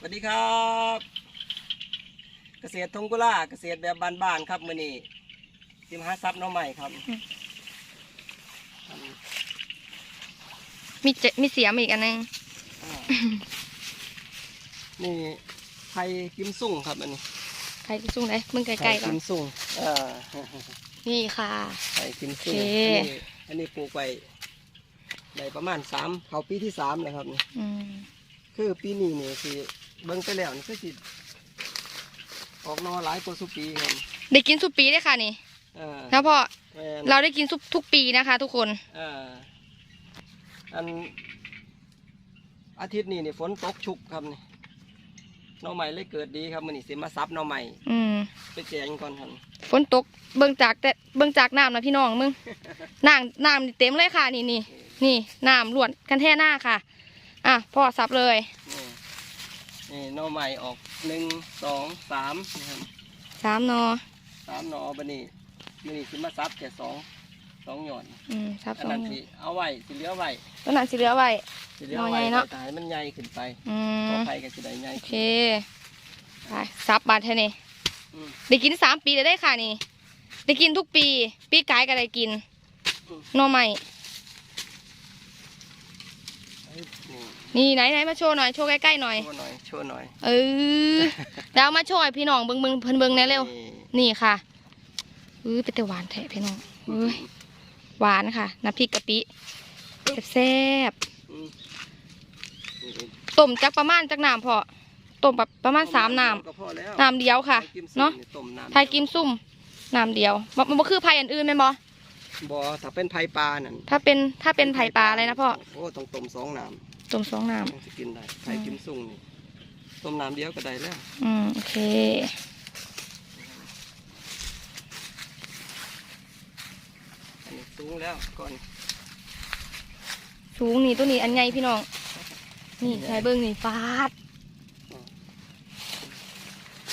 สวัสดีครับ เกษตรทงกุล่าเกษตรแบบบ้านๆครับมื้อนี้สิมหาทรัพย์หน้องใหม่ครับ มีเจมีเสียมอีกอันหนึงอ่านี่ไผ่กิมซุ่งครับอันนี้ใครจะสู้ไหนมึงไกลๆก่อไผ่นกิมซุ่งอ่านี่ค่ะไผ่กิมซุ่งโอเคอันนี้อันนี้ปลูกไปได้ประมาณสามเขาปีที่สามแล้วครับนี่อืมคือปีนี้นี่สิ เบิ่งไปแล้วนี่คือสิออกหนอหลายกว่าสุปีครับได้กินสุปีได้ค่ะนี่อ่าแล้วพอแม่น เราได้กินซุปทุกปีนะคะ ทุกคนอ่าอันอาทิตย์นี้นี่ฝนตกชุกครับนี่หน่อใหม่เลยเกิดดีครับมันนี่สิมาซับหน่อใหม่อืมไปแจงก่อนครับฝนตกเบิ่งจากแต่เบิ่งจากน้ำนะพี่น้องมึงน้ำน้ำนี่เต็มเลยค่ะ นี่นี่นี่น้ำล้วนกันแท่หน้าค่ะ อะพ่อซับเลย นี่นี่หน่อใหม่ออกหนึ่งสองสามนะครับสามหนอสามหน่อบันนี้มันนี่สิมาซับแค่สองสองหย่อนอืมซับอันสองนั้นสิเอาไว้สิเหลือไว้ต้นนั้นสิเหลือไว้ สิเหลือหน่อไว้ใหญ่เนาะ แต่ให้มันใหญ่ขึ้นไปอืต่อมไปก็สิได้ใหญ่โอเคขึ้น ไปซับบาดเท่านี้อืมได้กินสามปีเลยได้ค่ะนี่ ได้กินทุกปี ปีกายก็ได้กินอืม หน่อใหม่เอ้ย นี่นี่ไหนไหนมาโชว์หน่อย โชว์ใกล้ๆหน่อย โชว์หน่อย โชว์หน่อย เออแล้วเอามาโชว์ให้พี่น้องเบิ่งเบิ่งเพิ่นเบิ่งแหน่เร็วนี่นี่ค่ะอื้อเป็นแต่หวานแท้พี่น้องเอ้ย หวานค่ะ น้ำพริกกะปิแซ่บอืมนี่ๆต้มจักประมาณจักน้ำพอต้มแบบประมาณสามน้ก็พอแล้วำน้ำเดียวค่ะไผ่กิมซุ่มเนาะต้มน้ำไผ่กิมซุ่มน้ำเดียวมันมันบ่คือไผ่อันอื่นแม่นบ่ บ่ถ้าเป็นไผ่ปลานั่นถ้าเป็นถ้าเป็นไผ่ปลาอะไรนะพ่อโอ้ต้องต้มสองน้ต้มสองน้ำถึงจะกินได้ไผ่กิมซุ่งนี่ต้มน้ำเดียวก็ได้แล้วำอืมโอเค อันนี้สูงแล้วก่อนสูงนี่ตัวนี้อันใหญ่พี่น้อง นี่ใช้เบิ้งนี่ฟาด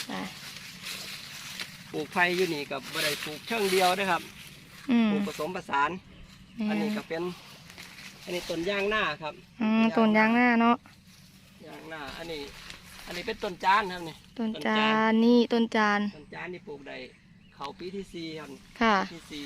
ไปปลูกไผ่อยู่นี่กับบ่ได้ปลูกเชิงเดียวนะครับ อืมปลูกผสมผสาน อันนี้ก็เป็น อันนี้ต้นยางหน้าครับอืมต้นยางหน้าเนาะยางหน้า อันนี้ อันนี้เป็นต้นจานครับนี่ต้นจานนี่ต้นจานต้นจานนี่ปลูกได้เขาปีที่สี่ครับค่ะปีที่สี่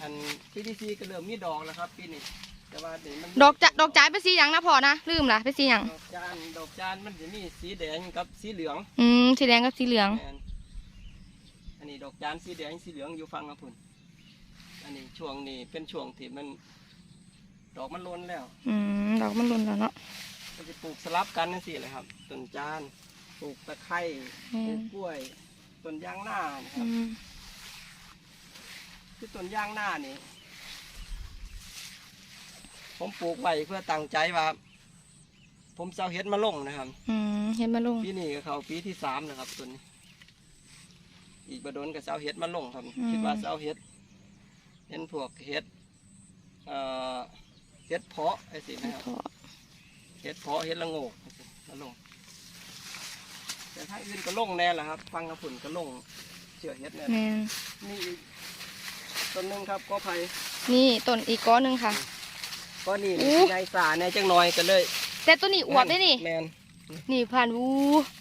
อันปีที่สี่ก็เริ่มมีดอกแล้วครับปีนี้แต่ว่าเดี๋ยวมันดอกจะดอกจ่ายเป็นสีหยังนะพอนะลืมละเป็นสีหยังดอกจานดอกจานมันจะมีสีแดงกับสีเหลืองอืมสีแดงกับสีเหลือง แม่นอันนี้ดอกจานสีแดงสีเหลืองอยู่ฟังครับพุ่นอั นนี้ช่วงนี้เป็นช่วงที่มัน ดอกมันล้นแล้วอืมดอกมันรุนแล้วเนาะมันจะปลูกสลับกันนั่นสิเลยครับต้นจานปลูกตะไคร้อืปลูมกกล้วยต้นยางหน้านะคอืรับมคือต้นยางหน้านี่ผมปลูกไว้เพื่อตั้งใจว่า ผมจะเอาเฮ็ดมาลงนะครับ อืมเห็นมาลงปีนี้ก็เขาปีที่สามนะครับต้นนี้ อีกบดนก็จะเอาเฮ็ดมาลงครับอืมคิดว่าจะเอาเฮ็ด เห็นพวกเฮ็ดเอ่อเฮ็ดเพาะไอ้สินะครับพอเฮ็ดเพาะเฮ็ดละโงกมาลง แต่ถ้าอื่นก็ลงแน่แหละครับ ฟังกระผุ่นก็ลงเชื่อเฮ็ดแน่แม่นนี่อีกต้นหนึงครับก็ไผ่นี่ต้นอีกก้อนหนึงค่ะ ก็นี่อู้ ในสาเนี่ยจังน้อยกันเลยแต่ตัวนี้อวบได้นี่ แมนนี่ผ่านวู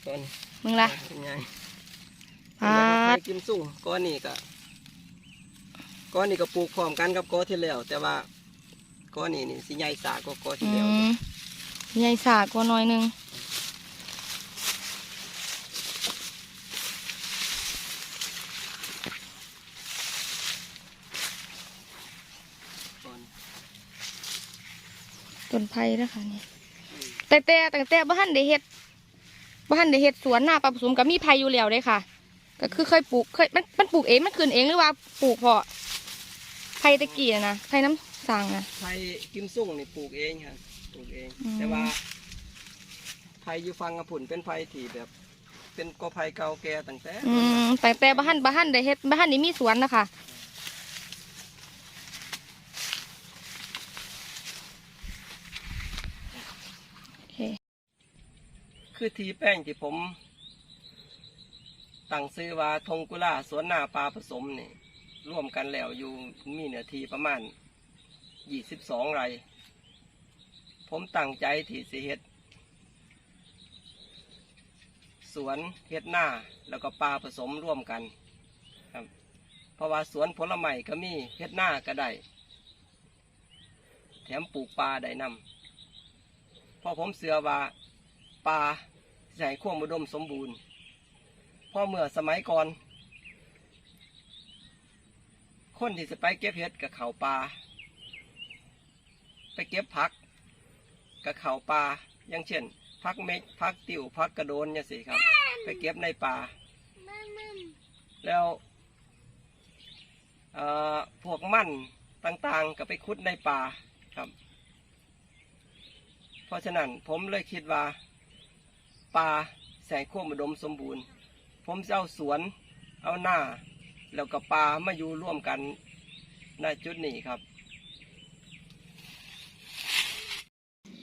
ต้นมึงล่ะเป็นไงอ่าแล้วก็ไผ่กิมสุ่งก้อนนี่ก็ ก้อนนี่ก็ปลูกพร้อมกันกับก้อนที่แล้ว แต่ว่าก้อนนี่นี่สิใหญ่สาก็ก้อนอืที่แล้วมใหญ่สากกว่าน้อยหนึงก้อนต้นไผ่นะคะนี่แต่แต่แต่แต่บ้านได้เฮ็ดบ้านได้เฮ็ดสวนหน้าปลาผสมกับมีไผ่อยู่แล้วเด้ค่ะ ก็คือเคยปลูกเคยมันมันปลูกเองมันขึ้นเองหรือว่าปลูกเพาะ ไผ่ตะกี้น่ะนะไผ่น้ำสั่งนะ ไผ่กิมสุ่งนี่ปลูกเองครับปลูกเอง อืม แต่ว่าไผ่อยู่ฟังกระผุ่นเป็นไผ่ที่แบบ เป็นกอไผ่เก่าแก่ตั้งแต่อืมแต่แต่บ้านบ้านได้เฮ็ดบ้านนี้มีสวนนะคะโอเคคือทีแป้งที่ผมตั้งซื้อว่าทงกุล่าสวนนาปลาผสมนี่ ร่วมกันแล้วอยู่มีเนื้อที่ประมาณยี่สิบสองไร่ผมตั้งใจที่สิเฮ็ดสวนเฮ็ดหน้าแล้วก็ปลาผสมร่วมกันครับ เพราะว่าสวนผลไม้ก็มีเฮ็ดหน้าก็ได้ แถมปลูกปลาได้นำเพราะผมเสือว่าปลาใส่ควมุดมสมบูรณ์เพราะเมื่อสมัยก่อน คนที่จะไปเก็บเห็ดกับเขาปลาไปเก็บผักกับเขาปลาอย่างเช่นพักเม็กพักติวพักกระโดนเนี่ยสิครับ ไปเก็บในป่าแล้วพวกมั่นต่างๆ ก็ไปคุดในป่าครับ เพราะฉะนั้นผมเลยคิดว่าป่าแสงขั้วอุดมสมบูรณ์ ผมจะเอาสวน เอาหน้า แล้วก็ป่ามาอยู่ร่วมกันในจุดนี้ครับ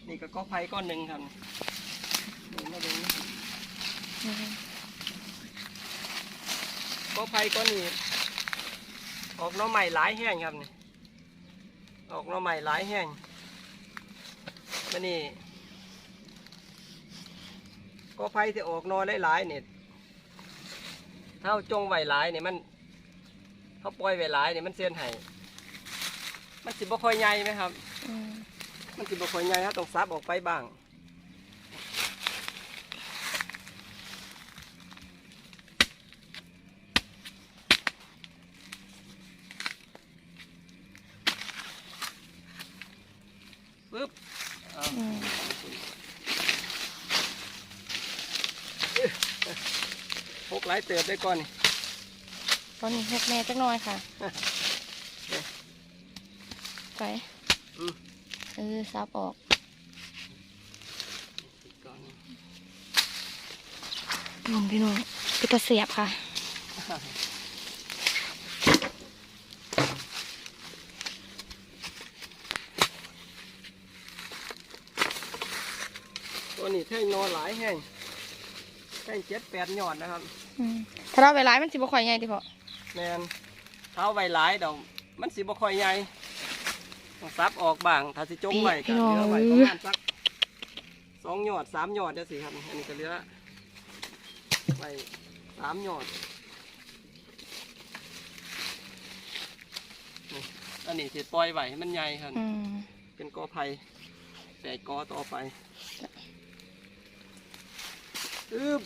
นี่ก็ก็ไผ่ก้อนหนึ่งครับนี่มาดูนะครับอืมก็ไผ่ก้อนนี้ออกน้อใหม่หลายแห้งครับนี่ออกน้อใหม่หลายแห้งมานี่ก็ไผ่ที่ออกนอหลายๆเนี่ยถ้าเอาจงไหวหลายเนี่ยมัน เขาปล่อยไว้หลายเนี่ยมันเสียนไห้มันสิบ่ค่อยใหญ่ไหมครับ อืมมันสิบ่ค่อยใหญ่ครับต้องซับออกไปบ้าง ปึ๊บเอาอืมพกหลายเติบได้ก่อนนี่ ตอนนี้หกแม่จักหน่อยค่ะเนี่ยไปอืมเออซับออกก่อนนมพี่น้องเป็นตะเสียบค่ะตัวนี้เท่งนอนหลายแห้งแท่งเจ็ดแปดยอดนะครับอืมถ้าเราไปร้ายมันสิบ่ค่อยใหญ่ติพอ แมนเท้าใบหลายดอกมันสิบ่ค่อยใหญ่ต้องซับออกบ้างถ้าสิจงไว้ก็เหลือไว้ประมาณสักสองยอดสามยอดเด้อสิครับอันนี้ก็เหลือไว้สามยอดนี่อันนี้สิปล่อยไว้ให้มันใหญ่ครับอืมเป็นกอไผ่แต่กอต่อไปอึบ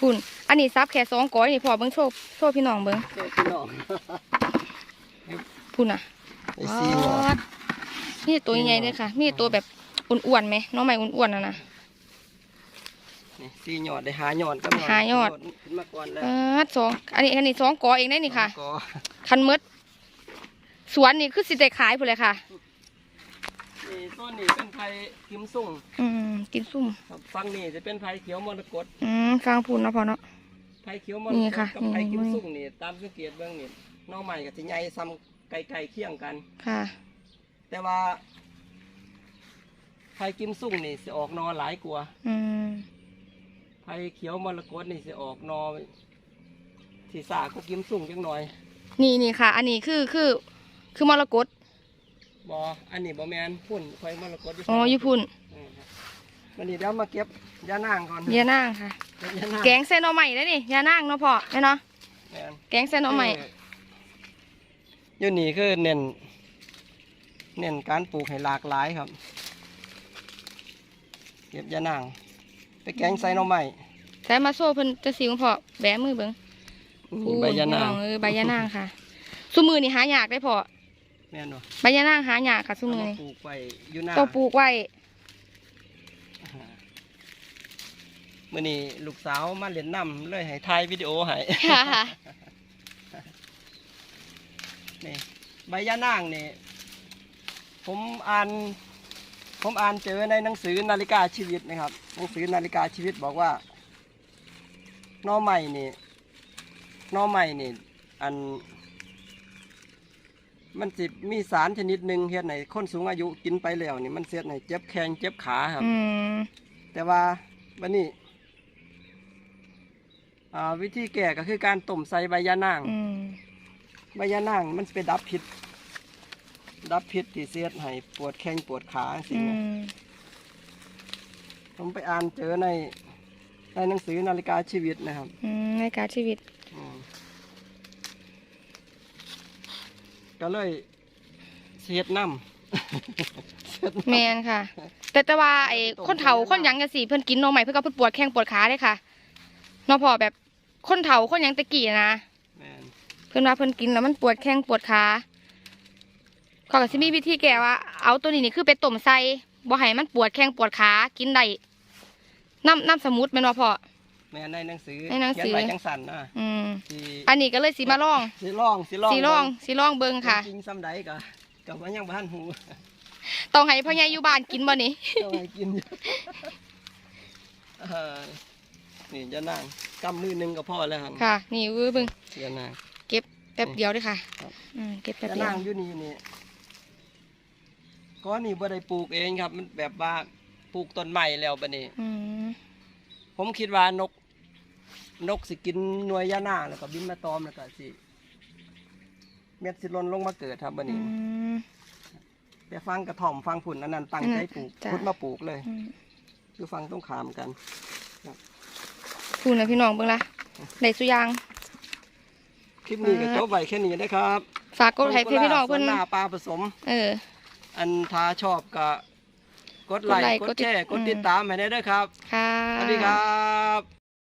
พุ่น อันนี้ซับแค่สองก้อยนี่พอเบิ่งโชว์โชว์พี่น้องเบิ่งเจ้าพี่น้องพุ่นอะไอ้ซีหยอดนี่ตัวใหญ่ๆเลยค่ะ มีตัวแบบอ้วนๆไหมน้องใหม่อ้วนๆน่ะนะนี่ซีหยอดได้หาหยอดก็หาหยอดขึ้นมาก่อนแล้วเออสองอันนี้อันนี้สองกอเองได้นี่ค่ะกอคันหมดสวนนี่คือสิได้ขายพุ่นเลยค่ะ นี่ต้นนี้เป็นไผ่กิมสุ่งอืมกินซุ่มครับฟังนี่จะเป็นไผ่เขียวมรกตอืมฟังพุ่นเนาะพอเนาะ ไผ่เขียวมรนี่กตค่ะกับไผ่นี่กิมสุ่งนี่ตามสังเกตเบื้องนี่หน้องใหม่กับสิใหญ่ซ้ำไก่ๆเคี่ยงกัน ค่ะ แต่ว่าไผ่กิมสุ่งนี่สิออกหนอหลายกว่าอืมไผ่เขียวมรกตนี่สิออกหนอที่สาก็กิมสุ่งจังหน่อย นี่นี่ค่ะ อันนี้คือคือคือมรกต บออันนี้บอแมนพุ่นไผ่มรกตอ๋อญี่ปุ่นอืมครับวันนี้เดี๋ยวมาเก็บยานางก่อนยานางค่ะเก็บยานางแกงเส้นหน่อใหม่ได้นี่ยานางเนาะพอแม่เนาะแม่นแกงเส้นหน่อใหม่อยู่นี่คือเน้นเน้นการปลูกให้หลากหลายครับเก็บยานาง ไปแกงใส่หน่อไม้ใส่มาโซ่เพิ่นจะสิของพอแบะมือเบิ่งนี่ใบยานางเออใบยานางค่ะซุมือนี่หายากได้พอ แม่นบ่ใบยานางหายากค่ะซุเอามือมานี่ปลูกไว้อยู่หน้าต้องปลูกไว้ มื่อนี้ลูกสาวมาเล่นน้ำเลยให้ถ่ายวิดีโอให้ ค่ะนี่ใบยานางนี่ผมอ่าน ผมอ่านเจอในหนังสือนาฬิกาชีวิตนะครับหนังสือนาฬิกาชีวิตบอกว่าหน่อใหม่นี่หน่อใหม่นี่ อัน มันสิมีสารชนิดหนึ่งเฮ็ดในคนสูงอายุกินไปแล้วนี่มันเสียในเจ็บแข้งเจ็บขาครับ อืมแต่ว่าวันนี้อ่าวิธีแก้ก็คือการต้มใส่ใบยานาง อืมใบยานางมันสิไปดับพิษดับพิษที่เสียดให้ปวดแข้งปวดขาสิอืแม่มผมไปอ่านเจอในในหนังสือนาฬิกาชีวิตนะครับอืมในการชีวิต อืม ก็เลยเสียดน้ำเสียดน้ำ แมนค่ะ แต่แต่ว่าไอ้คนเฒ่าคนหยังจังซี่เพิ่นกินหนมใหม่เพิ่นก็เพิ่นปวดแข้งปวดขาเด้ค่ะเนาะพอแบบคนเฒ่าคนหยังตะกี้นะ แม่นเพิ่นว่าเพิ่นกินแล้วมันปวดแข้งปวดขาเขาก็สิมีวิธีแก้ว่า เอาตัวนี้นี่คือไปต้มใส่บ่ให้มันปวดแข้งปวดขากินได้น้ำน้ำสมุดแม่นบ่พ่อ แม่นในหนังสือในหนังสือ เขียนไว้จังสันนะอืมที่อันนี้ก็เลยสิมาลองสิลองสิลองสิลองสิลองเบิ่งค่ะ จริงๆซ้ำใดก็กับว่ายังบ้านหูต้องให้พ่อใหญ่อยู่บ้านกินบ่นี่ต้องให้กินอยู่เออนี่จะนั่งกำมือหนึงก็พอแล้วครับค่ะ นี่เว้ยเบิ่งจะนั่งเก็บแป๊บเดียวเด้อค่ะครับ อืมเก็บแป๊บจะเดียวนั่งอยู่นี่นี่ก็นี่บ่ได้ปลูกเองครับ มันแบบว่าปลูกต้นใหม่แล้วบัดนี้ อืมผมคิดว่านก นกสิกินหน่วยยานาแล้วก็บินมาตอมแล้วก็สิ เม็ดสิหล่นลงมาเกิดครับบัดอืนี้ม ไปฟังกระท่อมฟังผุ่นอันนั้นตั้งใจปลูกจ้ะ พุดมาปลูกเลย อืมคือฟังต้องขามกัน พูดนะพี่น้องเบิ่งละได้สุอยาง คลิปนี้ก็จบไว้แค่นี้นะครับฝากกดไลค์ให้พี่น้องเพิ่นสวหน้าปลาผสม เออ อันถ้าชอบก็กดไลกดไลค์ค์กกดดติดแชร์กดอืมติดตามให้ได้ด้วยครับ ค่ะ สวัสดีครับ